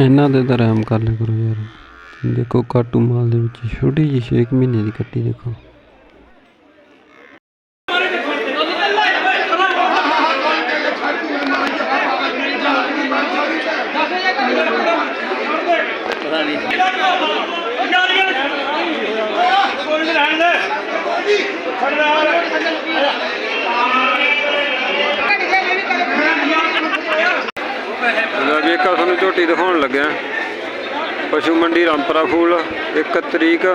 ਇਹਨਾਂ ਦੇ ਤਾਂ ਆਰਾਮ ਕਰ ਲਿਆ ਕਰੋ ਯਾਰ। ਦੇਖੋ ਕਾਟੂ ਮਾਲ ਦੇ ਵਿੱਚ ਛੋਟੀ ਜਿਹੀ 6 ਮਹੀਨੇ ਦੀ ਕੱਟੀ ਦੇਖੋ। ਲੈ ਤੁਹਾਨੂੰ ਝੋਟੀ ਦਿਖਾਉਣ ਲੱਗਿਆ। ਪਸ਼ੂ ਮੰਡੀ ਰਾਮਪਰਾ ਫੂਲ 1 ਤਰੀਕ,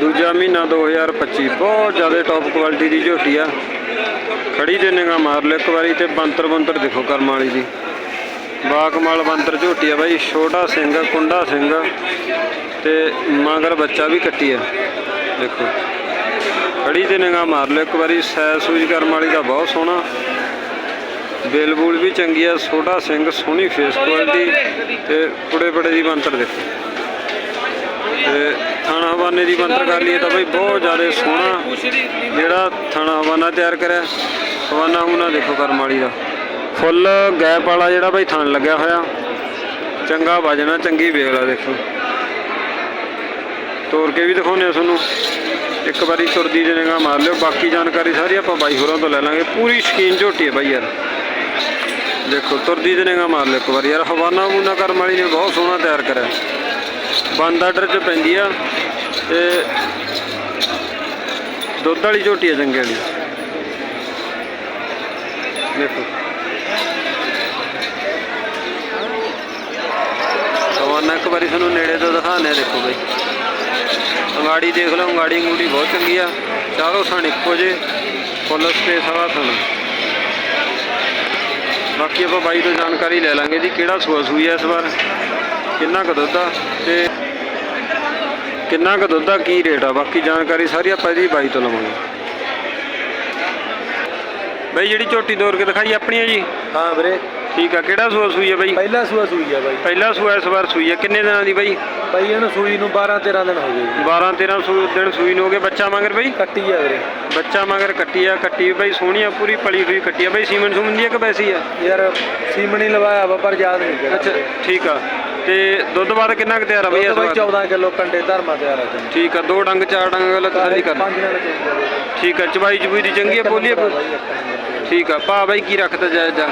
ਦੂਜਾ ਮਹੀਨਾ 2025 ਬਹੁਤ ਜ਼ਿਆਦਾ ਟੌਪ ਕੁਆਲਿਟੀ ਦੀ ਝੋਟੀ ਆ। ਖੜੀ ਦੇ ਨਿਗਾ ਮਾਰ ਲਿਓ ਇੱਕ ਵਾਰੀ ਤੇ ਬੰਤਰ ਬੰਤਰ ਦੇਖੋ ਕਰਮ ਵਾਲੀ ਦੀ। ਬਾਕਮਾਲ ਬੰਤਰ ਝੋਟੀ ਆ ਬਾਈ, ਛੋਟਾ ਸਿੰਘ, ਕੁੰਡਾ ਸਿੰਘ ਤੇ ਮਗਰ ਬੱਚਾ ਵੀ ਕੱਟੀ ਆ। ਦੇਖੋ। ਖੜੀ 'ਤੇ ਨਿਗਾ ਮਾਰ ਲਿਓ ਇੱਕ ਵਾਰੀ ਸੈ ਸੂਜ ਕਰਮ ਵਾਲੀ ਦਾ ਬਹੁਤ ਸੋਹਣਾ। ਬੇਲ ਵੀ ਚੰਗੀ ਆ ਛੋਟਾ ਸਿੰਘ ਸੋਹਣੀ ਫੇਸ ਕੁਆਲਿਟੀ ਤੇ ਕੁੜੇ ਬੜੇ ਦੀ ਬੰਤਰ ਦੇਖੋ ਤੇ ਥਾਣਾ ਹਵਾਨੇ ਦੀ ਬੰਤਰ ਕਰ ਲਈਏ ਤਾਂ ਬਈ ਬਹੁਤ ਜ਼ਿਆਦਾ ਸੋਹਣਾ ਜਿਹੜਾ ਥਾਣਾ ਹਵਾਨਾ ਤਿਆਰ ਕਰਿਆ। ਹਵਾਨਾ ਹੁਣਾ ਦੇਖੋ ਕਰਮ ਵਾਲੀ ਦਾ। ਫੁੱਲ ਗੈਪ ਵਾਲਾ ਜਿਹੜਾ ਬਈ ਥਣ ਲੱਗਿਆ ਹੋਇਆ। ਚੰਗਾ ਵਜਣਾ, ਚੰਗੀ ਵੇਲ ਆ ਦੇਖੋ। ਤੋਰ ਕੇ ਵੀ ਦਿਖਾਉਂਦੇ ਆ ਤੁਹਾਨੂੰ। ਇੱਕ ਵਾਰੀ ਤੁਰਦੀ ਦੇ ਮਾਰ ਲਿਓ। ਬਾਕੀ ਜਾਣਕਾਰੀ ਸਾਰੀ ਆਪਾਂ ਬਾਈ ਹੋਰਾਂ ਤੋਂ ਲੈ ਲਾਂਗੇ। ਪੂਰੀ ਸ਼ਕੀਨ ਝੋਟੀ ਹੈ ਬਾਈ ਯਾਰ। ਦੇਖੋ, ਤੁਰਦੀ ਦੇ ਨਿਗਾਹ ਮਾਰ ਲਿਓ ਇੱਕ ਵਾਰੀ। ਯਾਰ, ਹਵਾਨਾ ਹਵੂਨਾ ਕਰਮ ਵਾਲੀ ਨੇ ਬਹੁਤ ਸੋਹਣਾ ਤਿਆਰ ਕਰਿਆ। ਬੰਦ ਆਰਡਰ ਚ ਪੈਂਦੀ ਆ ਤੇ ਦੁੱਧ ਵਾਲੀ ਝੋਟੀ ਆ ਚੰਗੇ ਵਾਲੀ ਦੇਖੋ। ਹਵਾਨਾ ਇੱਕ ਵਾਰੀ ਤੁਹਾਨੂੰ ਨੇੜੇ ਤੋਂ ਦਿਖਾਣੇ ਦੇਖੋ ਬਈ। ਅੰਗਾੜੀ ਦੇਖ ਲਓ, ਅੰਗਾੜੀ ਅੰਗੂੜੀ ਬਹੁਤ ਚੰਗੀ ਆ। ਚਾਰੋਂ ਥਣ ਇੱਕੋ ਜੇ ਫੁੱਲ ਸਪੇਸ ਵਾਲਾ ਥਣ। ਬਾਕੀ ਆਪਾਂ ਬਾਈ ਤੋਂ ਜਾਣਕਾਰੀ ਲੈ ਲਾਂਗੇ ਜੀ ਕਿਹੜਾ ਸੂਆ ਸੂਈ ਆ ਇਸ ਵਾਰ? ਕਿੰਨਾ ਕੁ ਦੁੱਧ ਆ? ਤੇ ਕਿੰਨਾ ਕੁ ਦੁੱਧ ਆ ਕੀ ਰੇਟ ਆ? ਬਾਕੀ ਜਾਣਕਾਰੀ ਸਾਰੀ ਆਪਾਂ ਇਹਦੀ ਬਾਈ ਤੋਂ ਲਵਾਂਗੇ। ਬਾਈ ਜਿਹੜੀ ਝੋਟੀ ਦੌਰ ਕੇ ਦਿਖਾਈ ਆਪਣੀ ਆ ਜੀ? ਹਾਂ ਵੀਰੇ। ਠੀਕ ਆ ਕਿਹੜਾ ਸੂਆ ਸੂਈ ਆ ਬਾਈ? ਪਹਿਲਾ ਸੂਆ ਸੂਈ ਆ ਬਾਈ। ਪਹਿਲਾ ਸੂਆ ਇਸ ਵਾਰ ਸੂਈ ਆ ਕਿੰਨੇ ਦਿਨਾਂ ਦੀ ਬਾਈ? ਬਾਈ ਇਹਨੂੰ ਸੂਈ ਨੂੰ 12 13 ਦਿਨ ਹੋ ਗਏ ਜੀ। 12 13 ਸੂ ਦਿਨ ਸੂਈ ਨੂੰ ਹੋ ਗਏ ਬੱਚਾ ਮਗਰ ਬਾਈ? ਕੱਟੀ ਆ ਵੀਰੇ। ਬੱਚਾ ਮਗਰ ਕੱਟੀ ਆ ਕੱਟੀ ਬਾਈ ਸੋਹਣੀ ਆ ਪੂਰੀ ਪਲੀ ਹੋਈ ਕੱਟੀ ਆ। ਬਾਈ ਸੀਮਨ ਸੁਮਨ ਦੀ ਆ ਕਿ ਵੈਸੀ ਆ। ਯਾਰ ਸੀਮਣੀ ਲਵਾਇਆ ਵਾ ਪਰ ਯਾਦ ਨਹੀਂ ਕਿਹੜਾ ਅੱਛਾ ਠੀਕ ਆ। ਤੇ ਦੁੱਧ ਬਾਅਦ ਕਿੰਨਾ ਕੁ ਤਿਆਰ ਆ ਬਾਈ ਇਸ ਵਾਰ 14 ਕਿਲੋ ਕੰਡੇ ਧਰਮਾ ਤਿਆਰ ਆ ਜੀ। ਠੀਕ ਆ ਦੋ ਡੰਗ ਚਾਰ ਡੰਗ ਗੱਲ ਤਸੱਲੀ ਕਰ ਪੰਜ ਨਾਲ ਠੀਕ ਆ ਚਬਾਈ ਚਬੂਈ ਦੀ ਚੰਗੀ ਆ ਬੋਲੀ ਆ ਠੀਕ ਆ ਭਾ ਬਾਈ ਕੀ ਰੱਖਦਾ ਜਾਇਜ਼ ਆ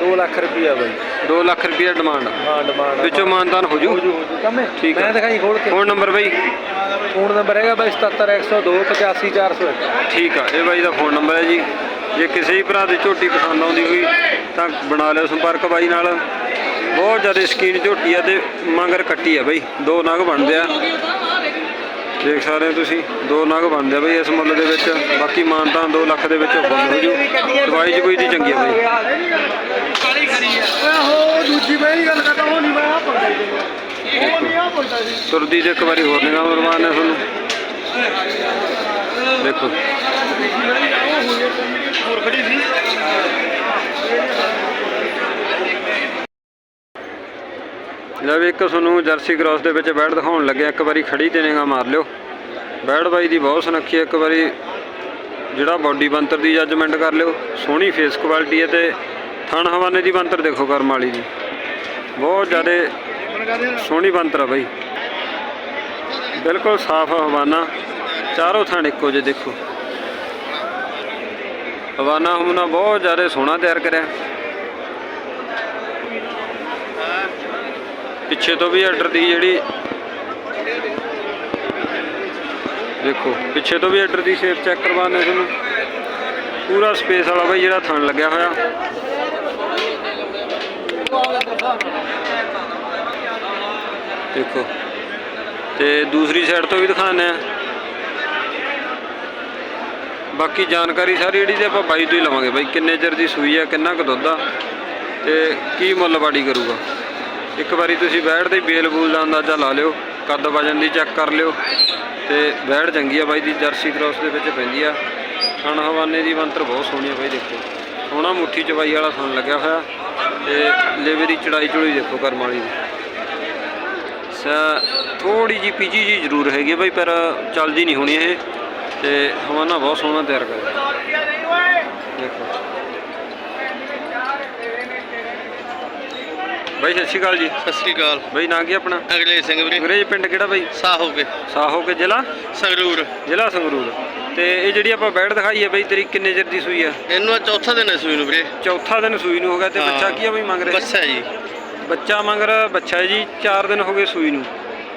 2 ਲੱਖ ਰੁਪਈਆ ਬਾਈ। 2 ਲੱਖ ਰੁਪਏ ਡਿਮਾਂਡ ਹਾਂ ਡਿਮਾਂਡ ਵਿੱਚੋਂ ਮਾਨਦਾਨ ਹੋ ਜੂ? ਹੋ ਜੂ ਕੰਮੇ ਠੀਕ। ਮੈਂ ਦਿਖਾਈ ਖੋਲ ਕੇ। ਫੋਨ ਨੰਬਰ ਬਾਈ? ਫੋਨ ਨੰਬਰ ਹੈਗਾ ਬਾਈ 77102 85401 ਠੀਕ ਆ ਇਹ ਬਾਈ ਦਾ ਫੋਨ ਨੰਬਰ ਹੈ ਜੀ। ਜੇ ਕਿਸੇ ਵੀ ਭਰਾ ਦੀ ਝੋਟੀ ਪਸੰਦ ਆਉਂਦੀ ਹੋਈ ਤਾਂ ਬਣਾ ਲਿਓ ਸੰਪਰਕ ਬਾਈ ਨਾਲ। ਬਹੁਤ ਜ਼ਿਆਦਾ ਸਕੀਨ ਝੋਟੀ ਆ ਤੇ ਮਗਰ ਕੱਟੀ ਆ ਬਾਈ। ਦੋ ਨਗ ਬਣਦੇ ਆ। ਦੇਖ ਸਕਦੇ ਹੋ ਤੁਸੀਂ ਦੋ ਨਗ ਬਣਦੇ ਆ ਬਾਈ ਇਸ ਮੁੱਲ ਦੇ ਵਿੱਚ ਬਾਕੀ ਮਾਨਤਾਂ 2 ਲੱਖ ਦੇ ਵਿੱਚ ਫੁੱਲ ਹੋ ਜੂ। ਦਵਾਈ ਜਬੂਈ ਦੀ ਚੰਗੀ ਆ ਬਾਈ। ਆਹੋ ਦੂਜੀ ਮੈਂ ਹੀ ਗੱਲ ਕਰਦਾ ਉਹ ਨਹੀਂ ਮੈਂ ਆ ਪੜਦਾ ਉਹ ਨਹੀਂ ਆ ਪੜਦਾ ਜੀ। ਤੁਰਦੀ ਤੇ ਇੱਕ ਵਾਰੀ ਹੋਰ ਨਿਗਾਹ ਮਰਵਾਨ ਨੇ ਤੁਹਾਨੂੰ। ਦੇਖੋ। ਹੋਰ ਖੜੀ ਸੀ। ਲੈ ਵੀ ਇੱਕ ਤੁਹਾਨੂੰ ਜਰਸੀ ਕ੍ਰਾਸ ਦੇ ਵਿੱਚ ਬੈਠ ਦਿਖਾਉਣ ਲੱਗਿਆ। ਇੱਕ ਵਾਰੀ ਖੜੀ ਤੇ ਨਿਗਾਹ ਮਾਰ ਲਿਓ। ਬੈੜ ਬਾਈ ਦੀ ਬਹੁਤ ਸੁਨੱਖੀ ਹੈ। ਇੱਕ ਵਾਰੀ ਜਿਹੜਾ ਬਾਡੀ ਬੰਤਰ ਦੀ ਜੱਜਮੈਂਟ ਕਰ ਲਿਓ। ਸੋਹਣੀ ਫੇਸ ਕੁਆਲਿਟੀ ਹੈ ਤੇ ਥਣ ਹਵਾਨੇ ਦੀ ਬੰਤਰ ਦੇਖੋ ਕਰਮ ਵਾਲੀ ਦੀ। ਬਹੁਤ ਜ਼ਿਆਦਾ ਸੋਹਣੀ ਬੰਤਰ ਆ ਬਾਈ। ਬਿਲਕੁਲ ਸਾਫ਼ ਹਵਾਨਾ। ਚਾਰੋਂ ਥਣ ਇੱਕੋ ਜਿਹੇ ਦੇਖੋ। ਹਵਾਨਾ ਹਮਨਾ ਬਹੁਤ ਜ਼ਿਆਦਾ ਸੋਹਣਾ ਤਿਆਰ ਕਰਿਆ। ਪਿੱਛੇ ਤੋਂ ਵੀ ਆਰਡਰ ਦੀ ਜਿਹੜੀ ਦੇਖੋ, ਪਿੱਛੇ ਤੋਂ ਵੀ ਆਰਡਰ ਦੀ ਸ਼ੇਪ ਚੈੱਕ ਕਰਵਾਉਣੇ ਤੁਹਾਨੂੰ। ਪੂਰਾ ਸਪੇਸ ਵਾਲਾ ਬਾਈ ਜਿਹੜਾ ਥਣ ਲੱਗਿਆ ਹੋਇਆ। ਦੇਖੋ, ਤੇ ਦੂਸਰੀ ਸਾਈਡ ਤੋਂ ਵੀ ਦਿਖਾਉਂਦੇ ਆ ਬਾਕੀ ਜਾਣਕਾਰੀ ਸਾਰੀ ਜਿਹੜੀ ਤੇ ਆਪਾਂ ਬਾਈ ਤੋਂ ਹੀ ਲਵਾਂਗੇ ਬਾਈ, ਕਿੰਨੇ ਚਿਰ ਦੀ ਸੂਈ ਆ, ਕਿੰਨਾ ਕੁ ਦੁੱਧ ਆ, ਤੇ ਕੀ ਮੁੱਲ ਬਾੜੀ ਕਰੂਗਾ। ਇੱਕ ਵਾਰੀ ਤੁਸੀਂ ਬੈੜ ਦੇ ਬੇਲ ਬੂਲ ਦਾ ਅੰਦਾਜ਼ਾ ਲਾ ਲਿਓ, ਕੱਦ ਵਜਨ ਦੀ ਚੈੱਕ ਕਰ ਲਿਓ ਤੇ ਬੈਠ ਚੰਗੀ ਆ ਬਾਈ ਦੀ, ਜਰਸੀ ਕ੍ਰਾਸ ਦੇ ਵਿੱਚ ਪੈਂਦੀ ਆ। ਥਣ ਹਵਾਨੇ ਦੀ ਮੰਤਰ ਬਹੁਤ ਸੋਹਣੀ ਆ ਬਾਈ, ਦੇਖੋ। ਸੋਹਣਾ ਮੁੱਠੀ ਚਵਾਈ ਵਾਲਾ ਥਣ ਲੱਗਿਆ ਹੋਇਆ ਤੇ ਲੇਵੇ ਦੀ ਚੜਾਈ ਚੜੂਈ ਦੇਖੋ ਕਰਮ ਵਾਲੀ ਦੀ। ਥੋੜੀ ਜੀ ਪੀਜੀ ਜੀ ਜ਼ਰੂਰ ਹੈਗੀ ਆ ਬਾਈ, ਪਰ ਚੱਲਦੀ ਨਹੀਂ ਹੋਣੀ ਇਹ ਤੇ ਹਵਾਨਾ ਬਹੁਤ ਸੋਹਣਾ ਤਿਆਰ ਕਰਿਆ। ਦੇਖੋ। ਬਾਈ ਸਤਿ ਸ਼੍ਰੀ ਅਕਾਲ ਜੀ। ਸਤਿ ਸ੍ਰੀ ਅਕਾਲ। ਬਾਈ ਨਾਂ ਕੀ ਆਪਣਾ? ਅਗਲੇ ਸਿੰਘ ਵੀਰੇ। ਅੰਗਰੇਜ਼ ਪਿੰਡ ਕਿਹੜਾ ਬਾਈ? ਸਾਹੋ ਕੇ। ਸਾਹੋ ਕੇ ਜ਼ਿਲ੍ਹਾ? ਸੰਗਰੂਰ। ਜ਼ਿਲ੍ਹਾ ਸੰਗਰੂਰ। ਤੇ ਇਹ ਜਿਹੜੀ ਆਪਾਂ ਬੈੜ ਦਿਖਾਈ ਹੈ ਬਾਈ ਤੇਰੀ ਕਿੰਨੇ ਚਿਰ ਦੀ ਸੂਈ ਆ? ਇਹਨੂੰ ਅੱਜ ਚੌਥਾ ਦਿਨ ਹੈ ਸੂਈ ਨੂੰ ਵੀਰੇ। ਚੌਥਾ ਦਿਨ ਸੂਈ ਨੂੰ ਹੋ ਗਿਆ ਤੇ। ਬੱਚਾ ਕੀ ਆ ਬਈ ਮੰਗ ਰਿਹਾ? ਬੱਸਾ ਜੀ। ਬੱਚਾ ਮੰਗ ਰਿਹਾ ਬੱਚਾ ਜੀ 4 ਦਿਨ ਹੋ ਗਏ ਸੂਈ ਨੂੰ।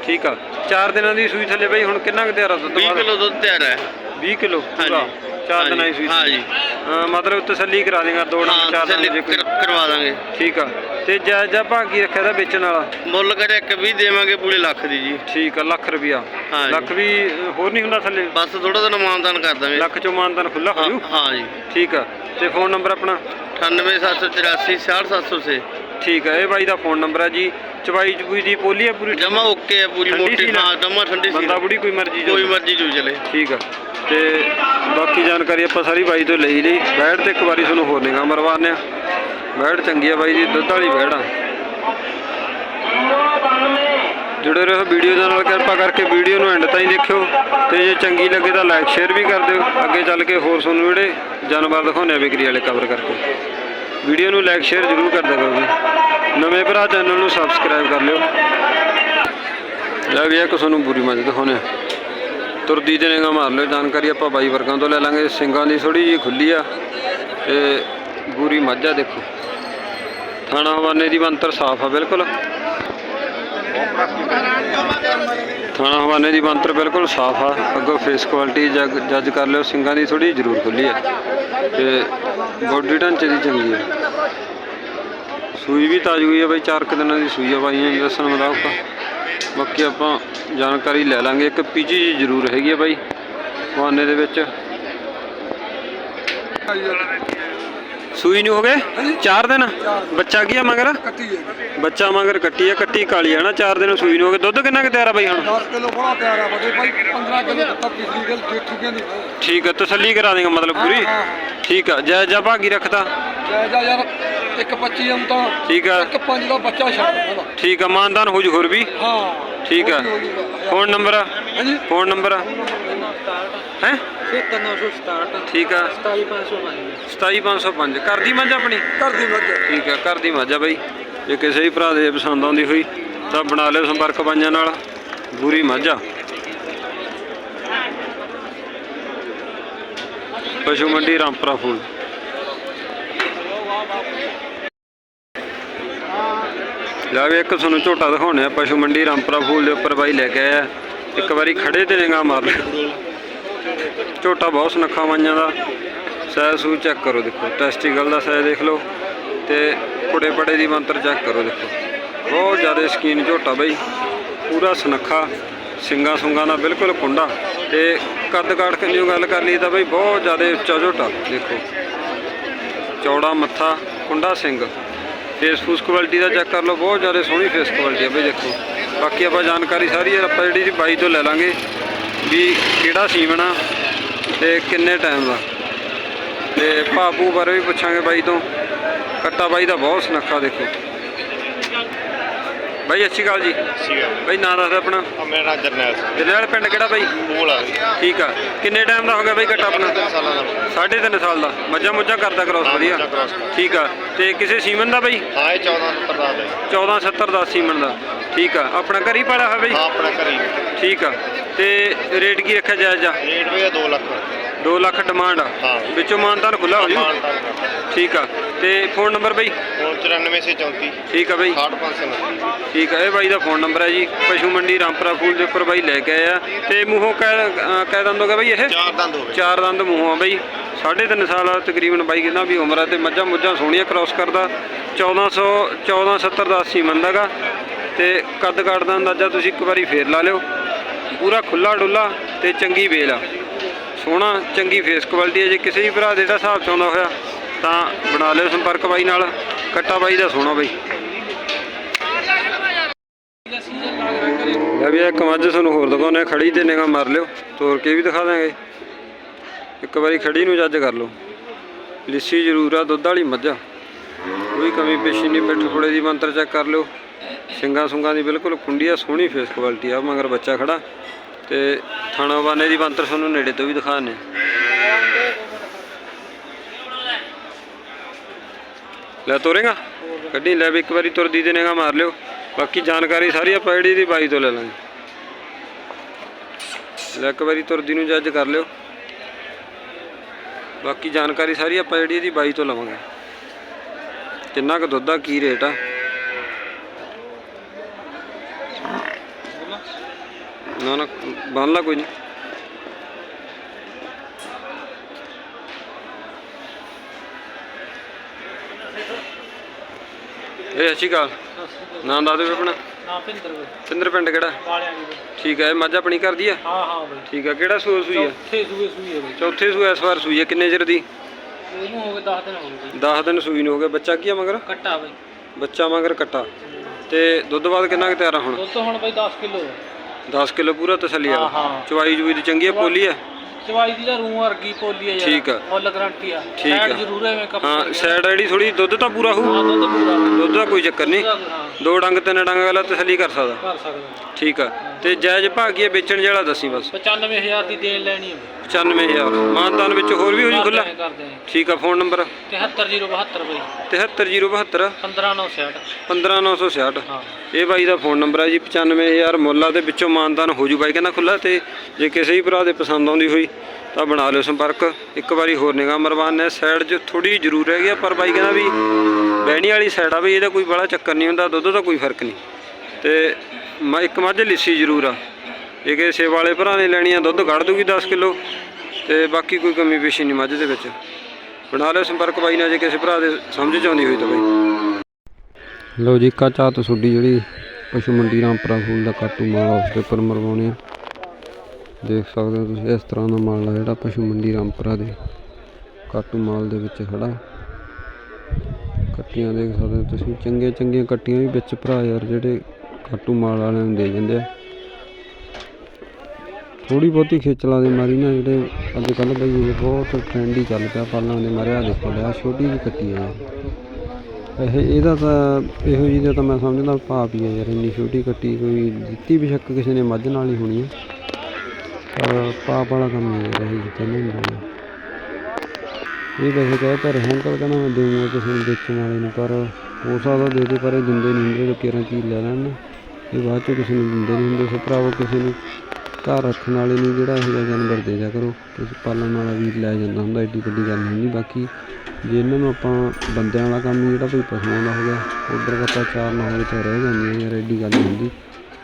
ਠੀਕ ਆ। 4 ਦਿਨਾਂ ਦੀ ਸੂਈ ਥੱਲੇ ਬਈ ਹੁਣ ਕਿੰਨਾ ਕੁ ਤਿਆਰ ਆ ਦੁੱਧ 20 ਬਾਅਦ ਕਿਲੋ ਦੁੱਧ ਤਿਆਰ ਹੈ। 20 ਕਿਲੋ ਹਾਂਜੀ। 4 ਹਾਂਜੀ, ਦਿਨਾਂ ਦੀ ਸੂਈ ਹਾਂਜੀ। ਅਹ ਮਤਲਬ ਤਸੱਲੀ ਕਰਾ ਦੇਗਾ ਦੋ ਹਾਂ ਨਾਲ ਚਾਰ ਤਸੱਲੀ ਦਿਨ ਜੇ ਕੋਈ ਕਰ- ਕਰਵਾ ਦਾਂਗੇ। ਠੀਕ ਆ। ਤੇ ਜਾਇਜ਼ਾ ਭਾਗੀ ਰੱਖਿਆ ਦਾ ਵੇਚਣ ਵਾਲਾ? ਮੁੱਲ ਕਰੇ ਇੱਕ ਵੀ ਦੇਵਾਂਗੇ ਪੂਰੇ ਲੱਖ ਦੀ ਜੀ। ਠੀਕ ਆ ਲੱਖ ਰੁਪਿਆ ਹਾਂਜੀ। ਲੱਖ ਵੀ ਅਹ, ਹੋਰ ਨਹੀਂ ਹੁੰਦਾ ਥੱਲੇ? ਬਸ ਥੋੜਾ ਦਿਨ ਮਾਨਦਾਨ ਕਰ ਦਾਂਗੇ। ਲੱਖ ਚੋਂ ਮਾਨਦਾਨ ਖੁੱਲਾ ਹੋ ਹਾਂ ਜੂ? ਹਾਂ ਜੀ। ਠੀਕ ਆ। ਤੇ ਫੋਨ ਨੰਬਰ ਆਪਣਾ? 98784 66700 ਠੀਕ ਆ ਇਹ ਬਾਈ ਦਾ ਫੋਨ ਨੰਬਰ ਹੈ ਜੀ। ਚਵਾਈ ਚਬੂਈ ਦੀ ਪੋਲੀ ਹੈ ਪੂਰੀ? ਜਮਾ ਓਕੇ ਹੈ ਪੂਰੀ ਠੰਡੀ ਮੋਟੀ ਸੀ ਨਾ? ਹਾਂ ਜਮਾ ਠੰਡੀ ਸੀ। ਬੰਦਾ ਬੁੜੀ ਕੋਈ ਮਰਜ਼ੀ ਜੋ ਕੋਈ ਮਰਜ਼ੀ ਚੂ ਚਲੇ। ਠੀਕ ਆ। ਤੇ ਬਾਕੀ ਜਾਣਕਾਰੀ ਆਪਾਂ ਸਾਰੀ ਬਾਈ ਤੋਂ ਲਈ ਲਈ। ਬੈੜ ਤੇ ਇੱਕ ਵਾਰੀ ਤੁਹਾਨੂੰ ਹੋਰ ਨਿਗਾਹ ਮਰਵਾਉਂਦੇ ਆ ਬੈੜ ਚੰਗੀ ਆ ਬਾਈ ਦੀ ਦੁੱਧ ਵਾਲੀ ਬੈੜ ਆ। ਜੁੜੇ ਰਹੋ ਵੀਡੀਓ ਦੇ ਨਾਲ, ਕਿਰਪਾ ਕਰਕੇ ਵੀਡੀਓ ਨੂੰ ਐਂਡ ਤਾਈਂ ਦੇਖਿਓ। ਤੇ ਜੇ ਚੰਗੀ ਲੱਗੇ ਤਾਂ ਲਾਈਕ ਸ਼ੇਅਰ ਵੀ ਕਰ ਦਿਓ। ਅੱਗੇ ਚੱਲ ਕੇ ਹੋਰ ਤੁਹਾਨੂੰ ਜਿਹੜੇ ਜਾਨਵਰ ਦਿਖਾਉਂਦੇ ਆ ਵਿਕਰੀ ਵਾਲੇ ਕਵਰ ਕਰਕੇ। ਵੀਡੀਓ ਨੂੰ ਲਾਈਕ ਸ਼ੇਅਰ ਜ਼ਰੂਰ ਕਰਦਿਆ ਦਿਓ ਜੀ। ਨਵੇਂ ਭਰਾ ਚੈਨਲ ਨੂੰ ਸਬਸਕ੍ਰਾਈਬ ਕਰ ਲਿਓ। ਲੈ ਵੀ ਇੱਕ ਤੁਹਾਨੂੰ ਬੁਰੀ ਮੱਝ ਦਿਖਾਉਂਦੇ ਆ। ਤੁਰਦੀ ਤੇ ਨਿਗਾਹ ਮਾਰ ਲਿਓ, ਜਾਣਕਾਰੀ ਆਪਾਂ ਬਾਈ ਵਰਗਾਂ ਤੋਂ ਲੈ ਲਾਂਗੇ। ਸਿੰਘਾਂ ਦੀ ਥੋੜੀ ਜਿਹੀ ਖੁੱਲੀ ਆ ਤੇ ਬੂਰੀ ਮੱਝ ਆ ਦੇਖੋ। ਥਾਣਾ ਹਵਾਨੇ ਦੀ ਬੰਤਰ ਸਾਫ਼ ਆ ਬਿਲਕੁਲ। ਥਾਣਾ ਹਵਾਨੇ ਦੀ ਬੰਤਰ ਬਿਲਕੁਲ ਸਾਫ਼ ਆ। ਅੱਗੋਂ ਫੇਸ ਕੁਆਲਿਟੀ ਜੱਜ ਜੱਜ ਕਰ ਲਿਓ ਸਿੰਘਾਂ ਦੀ ਥੋੜੀ ਜ਼ਰੂਰ ਖੁੱਲੀ ਆ। ਤੇ ਬੋਡੀ ਢਾਂਚੇ ਦੀ ਚੰਗੀ ਆ। ਸੂਈ ਵੀ ਤਾਜ਼ੀ ਹੋਈ ਆ ਬਾਈ, ਚਾਰ ਕੁ ਦਿਨਾਂ ਦੀ ਸੂਈ ਆ ਬਾਈਆਂ ਦੱਸਣ ਮੁਤਾਬਕ। ਬਾਕੀ ਆਪਾਂ ਜਾਣਕਾਰੀ ਲੈ ਲਾਂਗੇ। ਇੱਕ ਪੀਜੀ ਜੀ ਜ਼ਰੂਰ ਹੈਗੀ ਆ ਬਾਈ ਹਵਾਨੇ ਦੇ ਵਿੱਚ। ਸੂਈ ਨੂੰ ਹੋ ਗਏ? 4 ਦਿਨ? ਬੱਚਾ ਕੀ ਆ ਮਗਰ? ਕੱਟੀ ਹੈ ਬੱਚਾ ਮਗਰ ਕੱਟੀ ਆ ਕੱਟੀ ਕਾਲੀ ਆ ਨਾ 4 ਦਿਨ ਸੂਈ ਨੂੰ ਹੋ ਗਏ। ਦੁੱਧ ਕਿੰਨਾ ਕੁ ਤਿਆਰ ਆ ਬਾਈ ਹੁਣ? 10 ਕਿਲੋ ਬੜਾ ਪਿਆਰਾ ਬੜੇ ਭਾਈ 15 ਕਿਲੋ ਦਿੱਤਾ ਪਿਛਲੀ ਗੱਲ ਠੀਕ ਹੈ ਨਹੀਂ ਠੀਕ ਆ ਤਸੱਲੀ ਕਰਾ ਦੇਗਾ ਮਤਲਬ ਪੂਰੀ। ਹਾਂ, ਠੀਕ ਆ ਜੈ ਜੈ ਭਾਗੀ ਰੱਖਤਾ। ਜੈ ਜਾ ਯਾਰ ਇੱਕ 25 ਅਮ ਤਾਂ ਠੀਕ ਆ। ਇੱਕ 5 ਦਾ ਬੱਚਾ ਛੱਡ ਦੇਣਾ ਠੀਕ ਆ ਮਾਨਦਾਨ ਹੋ ਜੂ ਹੋਰ ਵੀ? ਹਾਂ। ਠੀਕ ਆ। ਫੋਨ ਨੰਬਰ ਹਾਂਜੀ। ਫੋਨ ਨੰਬਰ ਹੈ? 967 ਠੀਕ ਆ। 27505 27505 ਕਰਦੀ ਮੱਝ ਆਪਣੀ? ਦੀ ਮੱਝ ਠੀਕ ਆ ਘਰ ਦੀ ਮੱਝ ਆ ਬਾਈ। ਜੇ ਕਿਸੇ ਵੀ ਭਰਾ ਦੇ ਪਸੰਦ ਆਉਂਦੀ ਹੋਈ ਤਾਂ ਬਣਾ ਲਿਓ ਸੰਪਰਕ ਬਾਈਆਂ ਨਾਲ। ਬੂਰੀ ਮੱਝ ਆ। ਪਸ਼ੂ ਮੰਡੀ ਰਾਮਪੁਰਾ ਫੂਲ। ਲੈ ਵੀ ਇੱਕ ਤੁਹਾਨੂੰ ਝੋਟਾ ਦਿਖਾਉਣੇ ਆ ਪਸ਼ੂ ਮੰਡੀ ਰਾਮਪੁਰਾ ਫੂਲ ਦੇ ਉੱਪਰ ਬਾਈ ਲੈ ਕੇ ਆਇਆ। ਇੱਕ ਵਾਰੀ ਖੜੇ ਤੇ ਨਿਗਾਹ ਮਾਰ ਲਿਓ। ਝੋਟਾ ਬਹੁਤ ਸੁਨੱਖਾ ਮਾਈਆਂ ਦਾ। ਸਾਈਜ਼ ਸੂ ਚੈੱਕ ਕਰੋ ਦੇਖੋ। ਟੈਸਟੀਕਲ ਦਾ ਸਾਈਜ਼ ਦੇਖ ਲਓ ਤੇ ਕੁੜੇ ਪੜੇ ਦੀ ਮੰਤਰ ਚੈੱਕ ਕਰੋ ਦੇਖੋ। ਬਹੁਤ ਜ਼ਿਆਦਾ ਸਕੀਨ ਝੋਟਾ ਬਈ। ਪੂਰਾ ਸੁਨੱਖਾ, ਸਿੰਗਾ ਸੁੰਗਾ ਨਾਲ ਬਿਲਕੁਲ ਕੁੰਡਾ ਤੇ ਕੱਦ ਕਾਠ ਕੰਨਿਓ ਗੱਲ ਕਰ ਲਈ ਤਾਂ ਬਈ ਬਹੁਤ ਜ਼ਿਆਦਾ ਉੱਚਾ ਝੋਟਾ। ਦੇਖੋ। ਚੌੜਾ ਮੱਥਾ ਕੁੰਡਾ ਸਿੰਘ ਫੇਸ ਫੂਸ ਕੁਆਲਿਟੀ ਦਾ ਚੈੱਕ ਕਰ ਲਓ, ਬਹੁਤ ਜ਼ਿਆਦਾ ਸੋਹਣੀ ਫੇਸ ਕੁਆਲਿਟੀ ਆ ਬਈ ਦੇਖੋ। ਬਾਕੀ ਆਪਾਂ ਜਾਣਕਾਰੀ ਸਾਰੀ ਆਪਾਂ ਜਿਹੜੀ ਜੀ ਬਾਈ ਤੋਂ ਲੈ ਲਾਂਗੇ ਵੀ ਕਿਹੜਾ ਸੀਮਨ ਆ ਤੇ ਕਿੰਨੇ ਟਾਈਮ ਦਾ। ਤੇ ਭਾਪੂ ਬਾਰੇ ਵੀ ਪੁੱਛਾਂਗੇ ਬਾਈ ਤੋਂ। ਕੱਟਾ ਬਾਈ ਦਾ ਬਹੁਤ ਸੁਨੱਖਾ ਦੇਖੋ। ਬਾਈ ਅੱਛੀ ਗੱਲ ਜੀ। ਸੀਗਾ ਬਾਈ ਨਾਂ ਦੱਸ ਆਪਣਾ। ਆ ਮੇਰਾ ਨਾਮ ਜਰਨੈਲ ਸਿੰਘ ਜਰਨੈਲ ਪਿੰਡ ਕਿਹੜਾ ਬਾਈ? ਮੂਲ ਆ ਠੀਕ ਆ। ਕਿੰਨੇ ਟਾਈਮ ਦਾ ਹੋ ਗਿਆ ਬਾਈ ਕੱਟਾ ਆਪਣਾ? ਸਾਲਾਂ ਦਾ। ਸਾਢੇ ਤਿੰਨ ਸਾਲ ਦਾ। ਮੱਝਾਂ ਮੁੱਝਾਂ ਕਰਦਾ ਕ੍ਰੋਸ ਹਾਂ, ਵਧੀਆ। ਮੱਝਾਂ cross ਠੀਕ ਆ। ਤੇ ਕਿਸੇ ਸੀਮਨ ਦਾ ਬਾਈ? ਹਾਂ ਇਹ 14 ਨੰਬਰ ਦਾ ਹੈ 1470 ਦਾ ਸੀਮਨ ਦਾ। ਠੀਕ ਆ। ਆਪਣਾ ਘਰ ਹੀ ਪਾਲਿਆ ਹੋਇਆ ਬਾਈ? ਹਾਂ ਆਪਣਾ ਘਰੀ। ਠੀਕ ਆ। ਤੇ ਰੇਟ ਕੀ ਰੱਖਿਆ ਜਾਇਜ਼ ਆ? ਰੇਟ ਵੀ 2 ਲੱਖ। 2 ਲੱਖ ਡਿਮਾਂਡ ਆ। ਹਾਂ। ਵਿੱਚੋਂ ਮਾਨਤਾਨ ਖੁੱਲਾ ਹੋ ਜੂ? ਮਾਨਤਾ ਠੀਕ ਆ। ਤੇ ਫੋਨ ਨੰਬਰ ਬਾਈ? 94 ਸੇ 34 ਠੀਕ ਆ ਬਾਈ। 65 ਠੀਕ ਆ ਇਹ ਬਾਈ ਦਾ ਫੋਨ ਨੰਬਰ ਹੈ ਜੀ। ਪਸ਼ੂ ਮੰਡੀ ਰਾਮਪੁਰਾ ਫੂਲ ਦੇ ਉੱਪਰ ਬਾਈ ਲੈ ਕੇ ਆਏ ਆ। ਤੇ ਮੂੰਹੋਂ ਕਹਿ ਕਹਿ ਦੰਦ ਹੋ ਗਿਆ ਬਾਈ ਇਹ? ਚਾਰ ਦੰਦ ਹੋਵੇ ਚਾਰ ਦੰਦ ਮੂੰਹੋਂ ਆ ਬਾਈ। ਸਾਢੇ ਤਿੰਨ ਸਾਲ ਆ ਤਕਰੀਬਨ ਬਾਈ ਕਹਿੰਦਾ ਵੀ ਉਮਰ ਆ ਤੇ ਮੱਝਾਂ ਮੁੱਝਾਂ ਸੋਹਣੀਆਂ ਕ੍ਰਾਸ ਕਰਦਾ। 1400 1470 ਦਾ 80 ਮੰਦਾਗਾ ਤੇ ਕੱਦ ਕਾਠ ਦਾ ਅੰਦਾਜ਼ਾ ਤੁਸੀਂ ਇੱਕ ਵਾਰੀ ਫੇਰ ਲਾ ਲਿਓ। ਪੂਰਾ ਖੁੱਲਾ ਡੁੱਲਾ ਤੇ ਚੰਗੀ ਵੇਲ ਆ। ਸੋਹਣਾ ਚੰਗੀ ਫੇਸ ਕੁਆਲਿਟੀ ਹੈ ਜੇ ਕਿਸੇ ਵੀ ਭਰਾ ਦੇ ਜਿਹੜਾ ਹਿਸਾਬ ਚ ਆਉਂਦਾ ਹੋਇਆ ਤਾਂ ਬਣਾ ਲਿਓ ਸੰਪਰਕ ਬਾਈ ਨਾਲ। ਕੱਟਾ ਬਾਈ ਦਾ ਸੋਹਣਾ ਬਾਈ। ਲੈ ਵੀ ਇੱਕ ਮੱਝ ਤੁਹਾਨੂੰ ਹੋਰ ਦਿਖਾਉਂਦੇ ਖੜੀ ਤੇ ਨਿਗਾਹ ਮਾਰ ਲਿਓ, ਤੋਰ ਕੇ ਵੀ ਦਿਖਾ ਦਾਂਗੇ। ਇੱਕ ਵਾਰੀ ਖੜੀ ਨੂੰ ਜੱਜ ਕਰ ਲਓ। ਲਿੱਸੀ ਜ਼ਰੂਰ ਆ, ਦੁੱਧ ਵਾਲੀ ਮੱਝ ਕੋਈ ਕਮੀ ਪੇਸ਼ੀ ਨਹੀਂ, ਪਿੱਠ ਪੁੜੇ ਦੀ ਮੰਤਰ ਚੈੱਕ ਕਰ ਲਿਓ। ਸਿੰਗਾ ਸੁੰਗਾ ਦੀ ਬਿਲਕੁਲ ਕੁੰਡੀ ਆ, ਸੋਹਣੀ ਫੇਸ ਕੁਆਲਿਟੀ ਆ, ਮਗਰ ਬੱਚਾ ਖੜਾ। ਤੇ ਥਾਣਾ ਬਾਨੇ ਦੀ ਮੰਤਰ ਤੁਹਾਨੂੰ ਨੇੜੇ ਤੋਂ ਵੀ ਦਿਖਾਣੇ ਲੈ ਤੋਰੇਗਾ? ਗੱਡੀ ਲੈ ਵੀ ਇੱਕ ਵਾਰੀ ਤੁਰਦੀ ਦੇ ਨੇਗਾ ਮਾਰ ਲਿਓ। ਬਾਕੀ ਜਾਣਕਾਰੀ ਸਾਰੀ ਆਪਾਂ ਜਿਹੜੀ ਦੀ ਬਾਈ ਤੋਂ ਲੈ ਲਾਂਗੇ। ਲੈ ਇੱਕ ਵਾਰੀ ਤੁਰਦੀ ਨੂੰ ਜੱਜ ਕਰ ਲਿਓ। ਬਾਕੀ ਜਾਣਕਾਰੀ ਸਾਰੀ ਆਪਾਂ ਜਿਹੜੀ ਇਹਦੀ ਬਾਈ ਤੋਂ ਲਵਾਂਗੇ। ਕਿੰਨਾ ਕੁ ਦੁੱਧ ਆ, ਕੀ ਰੇਟ ਆ? ਨਾ ਨਾ, ਬੰਨ ਲਾ ਕੋਈ ਨਹੀਂ ਇਹ ਅੱਛੀ ਗੱਲ ਨਾਂ ਦੱਸ ਦਿਓ ਆਪਣਾ। ਨਾ ਪਿੰਦਰ ਬਈ। ਸਿੰਦਰ ਪਿੰਡ ਕਿਹੜਾ? ਵਾਲਿਆਂ ਦੀ ਬਈ। ਠੀਕ ਹੈ ਇਹ ਮੱਝ ਆਪਣੀ ਘਰ ਦੀ ਆ? ਹਾਂ ਹਾਂ ਬਈ। ਠੀਕ ਹੈ ਕਿਹੜਾ ਸੂਆ ਸੂਈ ਆ? ਚੌਥੇ ਸੂਏ ਸੂਏ ਬਈ। ਚੌਥੇ ਸੂਆ ਇਸ ਵਾਰ ਸੂਈ ਆ। ਕਿੰਨੇ ਚਿਰ ਦੀ? ਇਹਨੂੰ ਹੋ ਗਏ 10 ਦਿਨ ਹੋ ਗਏ। ਬਈ 10 ਦਿਨ ਸੂਈ ਨੂੰ ਹੋ ਗਏ। ਬੱਚਾ ਕੀ ਆ ਮਗਰ? ਕੱਟਾ ਬਈ। ਬੱਚਾ ਮਗਰ ਕੱਟਾ। ਤੇ ਦੁੱਧ ਬਾਅਦ ਕਿੰਨਾ ਕੁ ਤਿਆਰ ਆ ਹੁਣ? ਦੁੱਧ ਹੁਣ ਬਈ 10 ਕਿਲੋ 10 ਕਿਲੋ ਪੂਰਾ ਤਸੱਲੀ ਹਾਂ, ਆ। ਹਾਂ। ਚਵਾਈ ਜੂਈ ਦੀ ਚੰਗੀ ਆ ਪੋਲੀ ਆ? ਚਵਾਈ ਦੀ ਤਾਂ ਰੂਹ ਵਰਗੀ ਪੋਲੀ ਆ ਯਾਰ ਠੀਕ ਆ। ਫੁੱਲ ਗਰੰਟੀ ਆ। ਠੀਕ ਆ। ਜ਼ਰੂਰ ਐਵੇਂ ਕੱਪ ਹਾਂ ਸਾਈਡ ਆਈਡੀ ਥੋੜੀ ਦੁੱਧ ਤਾਂ ਪੂਰਾ ਹੋਊ। ਹਾਂ ਦੁੱਧ ਪੂਰਾ। ਦੁੱਧ ਦਾ ਕੋਈ ਚੱਕਰ ਨਹੀਂ। ਹਾਂ। ਦੋ ਡੰਗ ਤਿੰਨ ਡੰਗ ਵਾਲਾ ਤਸੱਲੀ ਕਰ ਸਕਦਾ। ਕਰ ਸਕਦਾ ਠੀਕ ਆ। ਤੇ ਜਾਇਜ਼ ਭਾਅ ਕੀ ਆ ਵੇਚਣ ਜਿਹੜਾ ਦੱਸੀ ਬਸ। 95000 ਦੀ ਦੇਣ ਲੈਣੀ ਹੈ। ਬਈ 95000 ਮਾਨਦਾਨ ਵਿੱਚ ਹੋਰ ਵੀ ਹੋ ਜੀ ਖੁੱਲਾ ਕਰਦੇ ਠੀਕ ਆ ਫੋਨ ਨੰਬਰ 73072 ਬਈ। 73072 15960 15966 ਹਾਂ। ਇਹ ਬਾਈ ਦਾ ਫੋਨ ਨੰਬਰ ਹੈ ਜੀ 95000 ਮੁੱਲਾ ਦੇ ਵਿੱਚੋਂ ਮਾਨਦਾਨ ਹੋ ਜੂ ਬਾਈ ਕਹਿੰਦਾ ਖੁੱਲਾ ਤੇ ਜੇ ਕਿਸੇ ਵੀ ਭਰਾ ਦੇ ਪਸੰਦ ਆਉਂਦੀ ਹੋਈ ਤਾਂ ਬਣਾ ਲਿਓ ਸੰਪਰਕ। ਇੱਕ ਵਾਰੀ ਹੋਰ ਨਿਗਾਹ ਮਰਵਾਨ ਨੇ ਸਾਈਡ 'ਚ ਥੋੜੀ ਜ਼ਰੂਰ ਰਹਿ ਗਿਆ ਪਰ ਬਾਈ ਕਹਿੰਦਾ ਵੀ ਬਹਿਣੀ ਵਾਲੀ ਸਾਈਡ ਆ ਬਈ ਇਹਦਾ ਕੋਈ ਬੜਾ ਚੱਕਰ ਨਹੀਂ ਹੁੰਦਾ ਦੁੱਧ ਦਾ ਕੋਈ ਫ਼ਰਕ ਨਹੀਂ। ਤੇ ਮ- ਇੱਕ ਮੱਝ ਲਿੱਸੀ ਜ਼ਰੂਰ ਆ। ਜੇ ਕਿਸੇ ਸੇਵਾ ਵਾਲੇ ਭਰਾ ਨੇ ਲੈਣੀ ਆ, ਦੁੱਧ ਕੱਢ ਦੂਗੀ 10 ਕਿਲੋ। ਤੇ ਬਾਕੀ ਕੋਈ ਕਮੀ ਪੇਸ਼ੀ ਨਹੀਂ ਮੱਝ ਦੇ ਵਿੱਚ। ਬਣਾ ਲਿਓ ਸੰਪਰਕ ਬਾਈ ਨਾਲ, ਜੇ ਕਿਸੇ ਭਰਾ ਦੇ ਸਮਝ ਚ ਆਉਂਦੀ ਹੋਈ ਤਾਂ ਬਾਈ। ਲਓ ਜੀ ਕਾ ਚਾਤ ਸੁੱਡੀ ਜਿਹੜੀ, ਪਸ਼ੂ ਮੰਡੀ ਰਾਮਪੁਰਾ ਫੂਲ ਦਾ ਕਾਟੂ ਮਾਲ ਹਾਊਸ ਦੇ ਉੱਪਰ ਮਰਵਾਉਣੇ ਆ। ਦੇਖ ਸਕਦੇ ਹੋ ਤੁਸੀਂ, ਇਸ ਤਰ੍ਹਾਂ ਦਾ ਮਾਲ ਆ ਜਿਹੜਾ ਪਸ਼ੂ ਮੰਡੀ ਰਾਮਪੁਰਾ ਦੇ ਕਾਟੂ ਮਾਲ ਦੇ ਵਿੱਚ ਖੜਾ। ਕੱਟੀਆਂ ਦੇਖ ਸਕਦੇ ਹੋ ਤੁਸੀਂ ਚੰਗੀਆਂ ਚੰਗੀਆਂ ਕੱਟੀਆਂ ਵੀ ਵਿੱਚ ਭਰਾ ਯਾਰ, ਜਿਹੜੇ ਕਾਟੂ ਮਾਲ ਵਾਲਿਆਂ ਨੂੰ ਦੇ ਦਿੰਦੇ ਆ। ਥੋੜੀ ਬਹੁਤੀ ਖੇਚਲਾਂ ਦੇ ਮਾਰੀ ਨਾ ਜਿਹੜੇ ਅੱਜ ਕੱਲ੍ਹ ਬਈ ਇਹ ਬਹੁਤ ਟ੍ਰੈਂਡ ਹੀ ਚੱਲ ਪਿਆ ਪਾਲਾਂ ਦੇ ਮਾਰੇ ਆ ਦੇਖੋ ਲਿਆ, ਛੋਟੀ ਜਿਹੀ ਕੱਟੀ ਆ ਯਾਰ ਇਹ, ਇਹਦਾ ਤਾਂ ਇਹੋ ਜਿਹੀ ਦਾ ਤਾਂ ਮੈਂ ਸਮਝਦਾ ਪਾਪ ਹੀ ਹੈ ਯਾਰ, ਇੰਨੀ ਛੋਟੀ ਕੱਟੀ ਕੋਈ ਦਿੱਤੀ ਬਿਸ਼ੱਕ ਕਿਸੇ ਨੇ, ਮੱਝ ਨਾਲ ਹੀ ਹੋਣੀ ਹੈ ਪਰ ਪਾਪ ਵਾਲਾ ਕੰਮ ਹੀ ਹੈ ਇਹ, ਜਿੱਦਾਂ ਨਹੀਂ ਹੁੰਦਾ। ਇਹ ਵੈਸੇ ਕਹਿ ਤਾਂ ਰਿਹਾ ਅੰਕਲ ਕਹਿੰਦਾ ਮੈਂ ਦੇਵਾਂਗਾ ਕਿਸੇ ਨੂੰ ਵੇਚਣ ਵਾਲੇ ਨੂੰ, ਪਰ ਹੋ ਸਕਦਾ ਦੇ ਦੇ, ਪਰ ਇਹ ਦਿੰਦੇ ਨਹੀਂ ਹੁੰਦੇ ਕਿਰਾਂ ਚੀਜ਼ ਲੈ ਲੈਣ ਨਾ। ਇਹ ਬਾਅਦ ਚੋਂ ਕਿਸੇ ਨੂੰ ਦਿੰਦੇ ਨਹੀਂ ਹੁੰਦੇ ਸੋ ਭਰਾਵੋ ਕਿਸੇ ਨੂੰ ਘਰ ਰੱਖਣ ਵਾਲੇ ਨੂੰ ਜਿਹੜਾ ਇਹੋ ਜਿਹਾ ਜਾਨਵਰ ਦੇ ਦਿਆ ਕਰੋ। ਕਿਸੇ ਪਾਲਣ ਵਾਲਾ ਵੀ ਲੈ ਜਾਂਦਾ ਹੁੰਦਾ ਐਡੀ ਵੱਡੀ ਗੱਲ ਨਹੀਂ। ਹੁੰਦੀ ਬਾਕੀ ਜੇ ਇਹਨਾਂ ਨੂੰ ਆਪਾਂ ਬੰਦਿਆਂ ਵਾਲਾ ਕੰਮ ਹੀ ਜਿਹੜਾ ਕੋਈ ਪਸ਼ੂਆਂ ਦਾ ਹੋ ਗਿਆ, ਉਧਰ ਕੱਟਾ ਚਾਰ ਨਾ ਹੋਵੇ ਤਾਂ ਰਹਿ ਜਾਂਦੀਆਂ ਯਾਰ ਐਡੀ ਗੱਲ ਹੁੰਦੀ।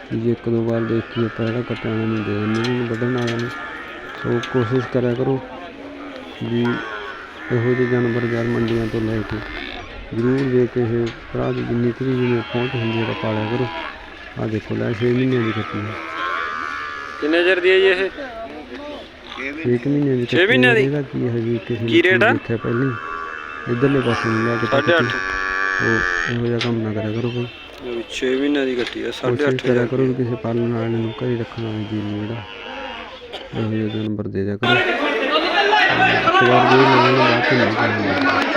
ਵੀ ਜੇ ਇੱਕ ਦੋ ਵਾਰ ਦੇਖ ਕੇ ਆਪਾਂ ਜਿਹੜਾ ਕੱਟਿਆ ਨੂੰ ਦੇ ਦਿੰਦੇ ਨੇ ਵੱਢਣ ਵਾਲਿਆਂ ਨੂੰ। ਸੋ ਕੋਸ਼ਿਸ਼ ਕਰਿਆ ਕਰੋ ਵੀ ਇਹੋ ਜਿਹੇ ਜਾਨਵਰ ਯਾਰ ਮੰਡੀਆਂ ਤੋਂ ਲੈ ਕੇ ਜ਼ਰੂਰ ਜੇ ਕਿਸੇ ਭਰਾ ਦੀ ਜਿੰਨੀ ਕੁ ਵੀ ਜਿਵੇਂ ਪਹੁੰਚ ਹੁੰਦੀ ਹੈ ਤਾਂ ਪਾਲਿਆ ਕਰੋ। ਆ ਦੇਖੋ ਲੈ 6 ਮਹੀਨਿਆਂ ਦੀ ਕੱਟੀ ਹੈ ਕਿੰਨੇ ਚਿਰ ਦੀ ਹੈ ਜੀ ਇਹ 6 ਮਹੀਨਿਆਂ ਦੀ ਛੇ ਕੱਟੀ ਮਹੀਨਿਆਂ ਹੈ, ਦੀ? ਇਹਦਾ ਕੀ ਹੈ ਜੀ ਕਿਸੇ ਕੀ rate ਆ? ਦੇਖਿਆ ਪਹਿਲਾਂ। ਇੱਧਰਲੇ ਪਾਸੇ ਨੂੰ ਲੈ ਕੇ ਤਾਂ ਸਾਢੇ ਅੱਠ। ਕੱਟੀ। ਉਹ ਇਹੋ ਜਿਹਾ ਕੰਮ ਨਾ ਕਰਿਆ ਕਰੋ ਕੋਈ 6 ਮਹੀਨਿਆਂ ਦੀ ਕੱਟੀ ਹੈ ਕੋਸ਼ਿਸ਼ ਕਰਿਆ ਕਰੋ ਵੀ ਕਿਸੇ ਪਾਲਣ ਵਾਲੇ ਨੂੰ ਘਰੇ ਰੱਖਣ ਜੀ ਨੂੰ ਜਿਹੜਾ ਇਹੋ ਜਿਹਾ ਜਾਨਵਰ ਦੇ ਦਿਆ ਕਰੋ ਇੱਕ ਵਾਰ ਜੇ ਬਾਅਦ ਚ ਨਹੀਂ ਕਰਨਾ